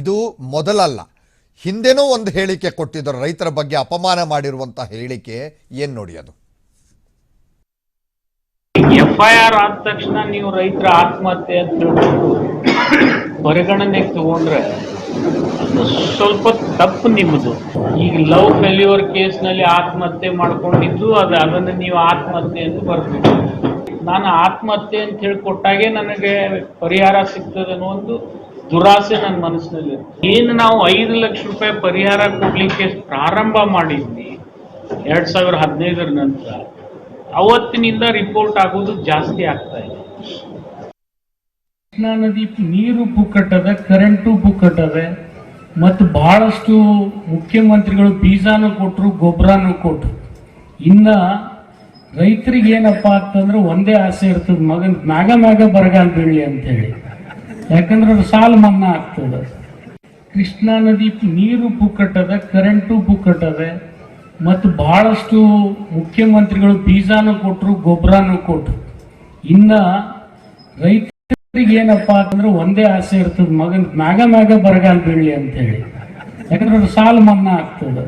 ಇದು ಮೊದಲಲ್ಲ. ಹಿಂದೆನೂ ಒಂದು ಹೇಳಿಕೆ ಕೊಟ್ಟಿದ್ದರು. ರೈತರ ಬಗ್ಗೆ ಅಪಮಾನ ಮಾಡಿರುವಂತಹ ಹೇಳಿಕೆ ಏನು ನೋಡಿ ಅದು? ಎಫ್ ಐ ಆರ್ ಆದ ತಕ್ಷಣ ನೀವು ರೈತರ ಆತ್ಮಹತ್ಯೆ ಅಂತ ಹೇಳ್ಬಿಟ್ಟು ಪರಿಗಣನೆಗೆ ತಗೊಂಡ್ರೆ ಸ್ವಲ್ಪ ತಪ್ಪು ನಿಮ್ಮದು. ಈಗ ಲವ್ ಫೇಲ್ಯೂರ್ ಕೇಸ್ನಲ್ಲಿ ಆತ್ಮಹತ್ಯೆ ಮಾಡ್ಕೊಂಡಿದ್ದು, ಅದು ಅದನ್ನು ನೀವು ಆತ್ಮಹತ್ಯೆ ಅಂತ ಬರ್ಬೇಕು ನಾನು ಆತ್ಮಹತ್ಯೆ ಅಂತ ಹೇಳಿಕೊಟ್ಟಾಗೆ ನನಗೆ ಪರಿಹಾರ ಸಿಗ್ತದೆ ಅನ್ನೋ ಒಂದು ದುರಾಸೆ ನನ್ನ ಮನಸ್ಸಿನಲ್ಲಿ. ಏನು ನಾವು ಐದು ಲಕ್ಷ ರೂಪಾಯಿ ಪರಿಹಾರ ಕೊಡಲಿಕ್ಕೆ ಪ್ರಾರಂಭ ಮಾಡಿದ್ವಿ ಎರಡು ಸಾವಿರ ಹದಿನೈದರ ನಂತರ. ಅವತ್ತಿನಿಂದ ರಿಪೋರ್ಟ್ ಆಗೋದು ಜಾಸ್ತಿ ಆಗ್ತಾ ಇದೆ. ಕೃಷ್ಣಾ ನದಿ ನೀರು ಪುಕ್ಕಟ್ಟದ ಕರೆಂಟು ಪುಕ್ಕಟ್ಟದೆ, ಮತ್ತು ಬಹಳಷ್ಟು ಮುಖ್ಯಮಂತ್ರಿಗಳು ಬೀಜಾನು ಕೊಟ್ಟರು ಗೊಬ್ಬರನೂ ಕೊಟ್ಟರು ಇನ್ನ ರೈತರಿಗೆ ಏನಪ್ಪಾ ಅಂತಂದ್ರೆ ಒಂದೇ ಆಸೆ ಇರ್ತದೆ, ಮಗನ್ ಮ್ಯಾಗ ಮ್ಯಾಗ ಬರಗಾಲ ಅಂತ ಹೇಳಿ. ಯಾಕಂದ್ರೆ ಅದು ಸಾಲ ಮನ್ನಾ ಆಗ್ತದೆ. ಕೃಷ್ಣಾ ನದಿ ನೀರು ಪುಕ್ಕಟ್ಟದ ಕರೆಂಟು ಪುಕ್ಕಟ್ಟದೆ, ಮತ್ತು ಬಹಳಷ್ಟು ಮುಖ್ಯಮಂತ್ರಿಗಳು ಬೀಜಾನು ಕೊಟ್ಟರು ಗೊಬ್ಬರನೂ ಕೊಟ್ಟರು ಇನ್ನ ರೈತರಿಗೆ ಏನಪ್ಪ ಅಂತಂದ್ರೆ ಒಂದೇ ಆಸೆ ಇರ್ತದೆ, ಮಗನ್ ಮ್ಯಾಗ ಮ್ಯಾಗ ಬರಗಾಲ ಬೀಳಲಿ ಅಂತ ಹೇಳಿ. ಯಾಕಂದ್ರೆ ಅದು ಸಾಲ ಮನ್ನಾ ಆಗ್ತದೆ.